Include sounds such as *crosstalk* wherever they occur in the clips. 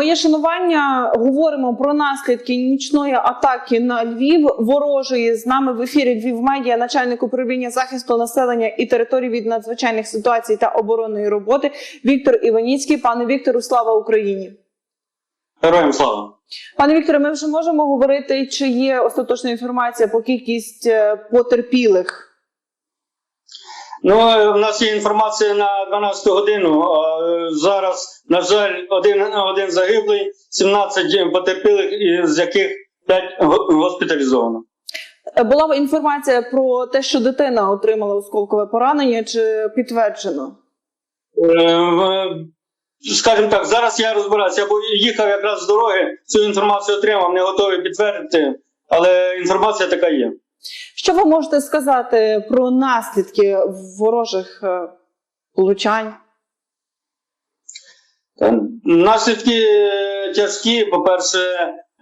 Моє шанування. Говоримо про наслідки нічної атаки на Львів ворожої. З нами в ефірі Львів Медіа, начальник управління захисту населення і територій від надзвичайних ситуацій та оборонної роботи Віктор Іваніцький. Пане Віктору, слава Україні! Героям слава! Пане Вікторе, ми вже можемо говорити, чи є остаточна інформація по кількість е, потерпілих. Ну, е, в нас є інформація на 12 годину. е, Зараз, на жаль, один, один загиблий, 17 потерпілих, з яких 5 госпіталізовано. Е, Була інформація про те, що дитина отримала осколкове поранення, чи підтверджено? Скажімо так, зараз я розбираюся, бо їхав якраз з дороги, цю інформацію отримав, не готовий підтвердити, але інформація така є. Що ви можете сказати про наслідки ворожих е, влучань? Наслідки е, тяжкі. По-перше,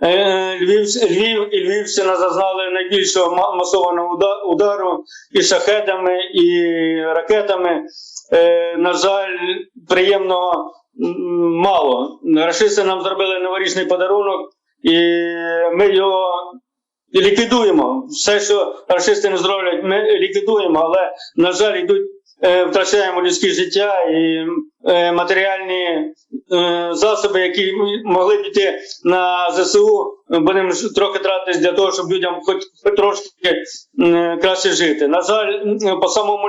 е, Львів, Львів і Львівщина зазнали найбільшого ма- масованого удару і шахедами, і ракетами. На жаль, приємно мало. Рашисти нам зробили новорічний подарунок, і ми його ліквідуємо. Все, що расисти не зроблять, ми ліквідуємо, але, на жаль, йдуть. е, Втрачаємо людське життя і е, матеріальні е, засоби, які могли б йти на ЗСУ, будемо трохи тратитись для того, щоб людям хоч, трошки краще жити. На жаль, по самому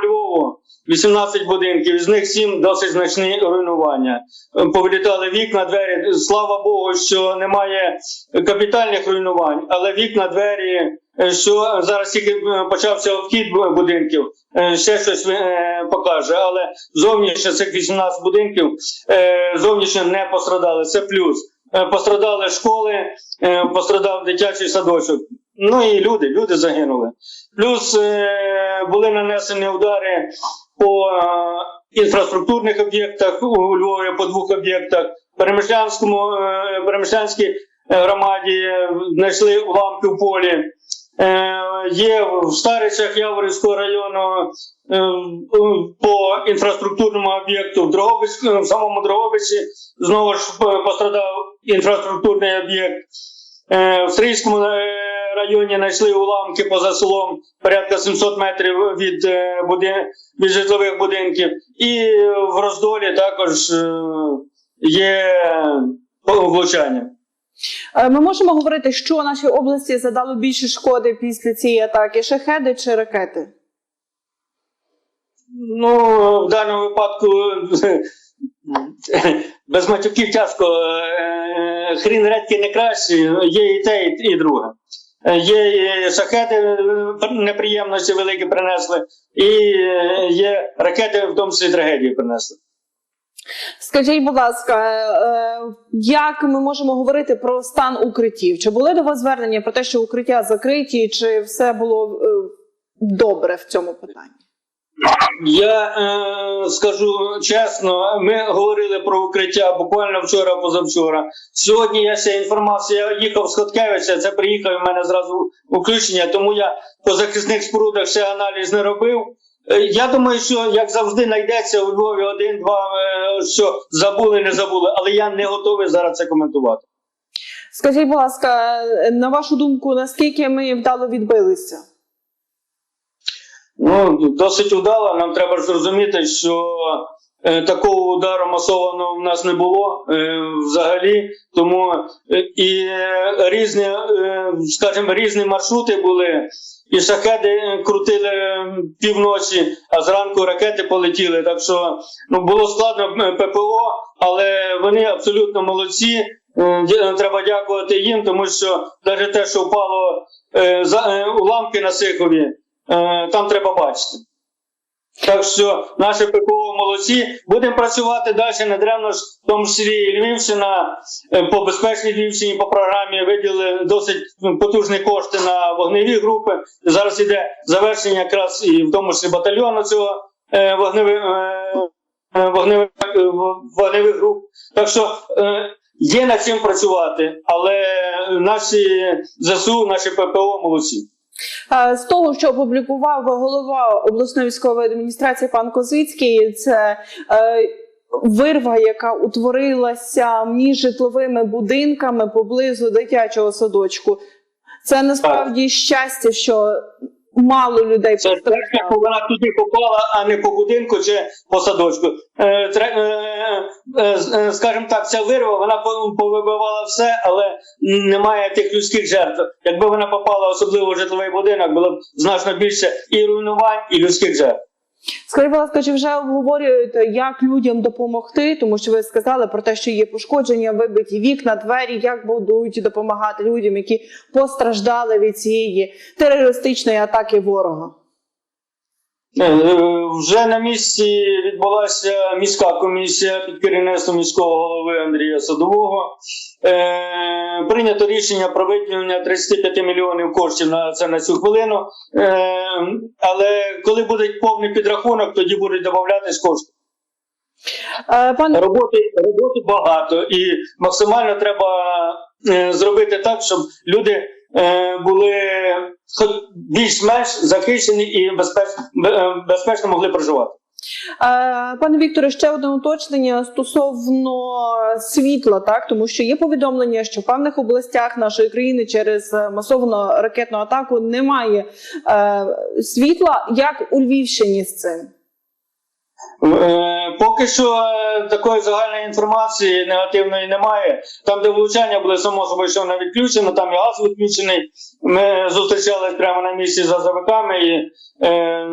18 будинків, з них 7 досить значні руйнування. Е, Повилітали вікна, двері. Слава Богу, що немає капітальних руйнувань, але вікна, двері. е, Що зараз тільки е, почався обхід будинків, ще щось покаже, але зовнішньо цих 18 будинків зовнішньо не пострадали. Це плюс. Пострадали школи, пострадав дитячий садочок. Ну і люди, люди загинули. Плюс е, були нанесені удари по е, інфраструктурних об'єктах у Львові по двох об'єктах. Перемишлянському е, Перемишлянській е, громаді е, знайшли уламки в полі. Е, Є в Старицях Яворівського району е, по інфраструктурному об'єкту в Дрогобичську, в самому Дрогобичі знову ж е, пострадав інфраструктурний об'єкт. Е, В Стрийському е, районі знайшли уламки поза селом порядка 700 метрів від, е, буди- від житлових будинків. І в Роздолі також е, є влучання. Е, Ми можемо говорити, що нашій області задало більше шкоди після цієї атаки: шахеди чи ракети? Ну, в даному випадку *laughs* без матюків тяжко. Хрін редьки не краще, є і те, і друге. Е, Є шахети е, неприємності великі принесли, і е, є ракети, в тому числі трагедії принесли. Скажіть, будь ласка, е, як ми можемо говорити про стан укриттів? Чи були до вас звернення про те, що укриття закриті, чи все було е, добре в цьому питанні? Я е, скажу чесно, ми говорили про укриття буквально вчора, позавчора. Сьогодні я ще інформація. Я їхав з Хоткевича, це приїхав в мене зразу включення, тому я по захисних спорудах ще аналіз не робив. Е, Я думаю, що як завжди знайдеться у Львові один-два, е, що забули, не забули, але я не готовий зараз це коментувати. Скажіть, будь ласка, на вашу думку, наскільки ми вдало відбилися? Ну, досить удало. Нам треба ж зрозуміти, що е, такого удару масованого в нас не було е, взагалі. Тому е, і е, різні, е, скажімо, різні маршрути були. І шахеди крутили півночі, а зранку ракети полетіли. Так що ну, було складно ППО, але вони абсолютно молодці. Е, Треба дякувати їм, тому що навіть те, що впало е, уламки на Сихові, там треба бачити. Так що наші ППО молодці. Будемо працювати далі недавно ж, в тому числі Львівщина е, по безпечній Львівщині по програмі виділили досить потужні кошти на вогневі групи. Зараз іде завершення якраз і в тому числі батальйону цього е, вогневих, е, е, вогневих, е, груп. Так що е, є над чим працювати, але наші ЗСУ, наші ППО молодці. Е, З того, що опублікував голова обласної військової адміністрації пан Козицький, це е, вирва, яка утворилася між житловими будинками поблизу дитячого садочку. Це насправді щастя, що мало людей Це постраждало. повинна вона туди попала, а не по будинку чи по садочку. Е, тре- е, е, е, скажімо так, ця вирва вона по- повибивала все, але немає тих людських жертв. Якби вона попала особливо в житловий будинок, було б значно більше і руйнувань, і людських жертв. Скажіть, будь ласка, чи вже обговорюєте, як людям допомогти? Тому що ви сказали про те, що є пошкодження, вибиті вікна, двері, як будуть допомагати людям, які постраждали від цієї терористичної атаки ворога? Е, Вже на місці відбулася міська комісія під керівництвом міського голови Андрія Садового. Е, прийнято рішення про виділення 35 мільйонів коштів на це на цю хвилину. Е, але коли буде повний підрахунок, тоді будуть додатись кошти. Пане Роботи, роботи багато, і максимально треба зробити так, щоб люди були більш-менш захищені і безпечно, безпечно могли проживати. Е, Пане Вікторе, ще одне уточнення стосовно світла, так тому що є повідомлення, що в певних областях нашої країни через е, масовану ракетну атаку немає е, світла. Як у Львівщині з цим? Е, Поки що е, такої загальної інформації негативної немає. Там, де влучання були, само собою, що вона відключена, там і газ відключений. Ми зустрічались прямо на місці з азовиками і е,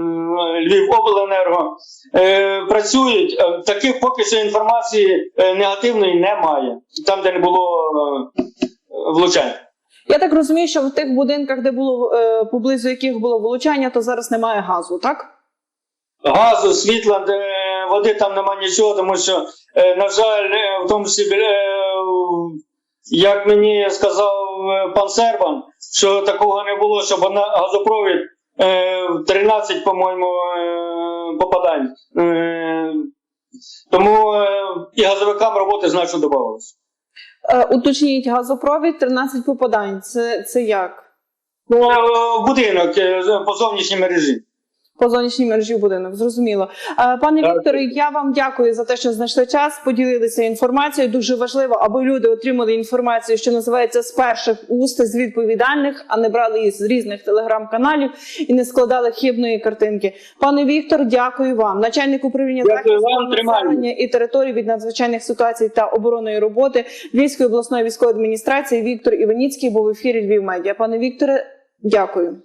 Львівобленерго. Е, працюють. Е, Таких поки що інформації негативної немає. Там, де не було е, влучань. Я так розумію, що в тих будинках, де було е, поблизу яких було влучання, то зараз немає газу, так? Газу, світла, де води там нема нічого, тому що, е, на жаль, е, в тому числі, е, як мені сказав пан Сербан, що такого не було, щоб на газопровід е, 13, по-моєму, попадань. Тому і газовикам роботи значно додавалося. Уточніть газопровід 13 попадань. Це, це як? Ну, будинок по зовнішній мережі. По зовнішній мережі в будинок, зрозуміло. Е, Пане Так. Вікторе, я вам дякую за те, що знайшли час, поділилися інформацією. Дуже важливо, аби люди отримали інформацію, що називається з перших уст з відповідальних, а не брали її з різних телеграм-каналів і не складали хибної картинки. Пане Віктор, дякую вам. Начальник управління захисту населення і території від надзвичайних ситуацій та оборонної роботи Львівської обласної військової адміністрації Віктор Іваніцький був в ефірі Львів Медіа. Пане Вікторе, дякую.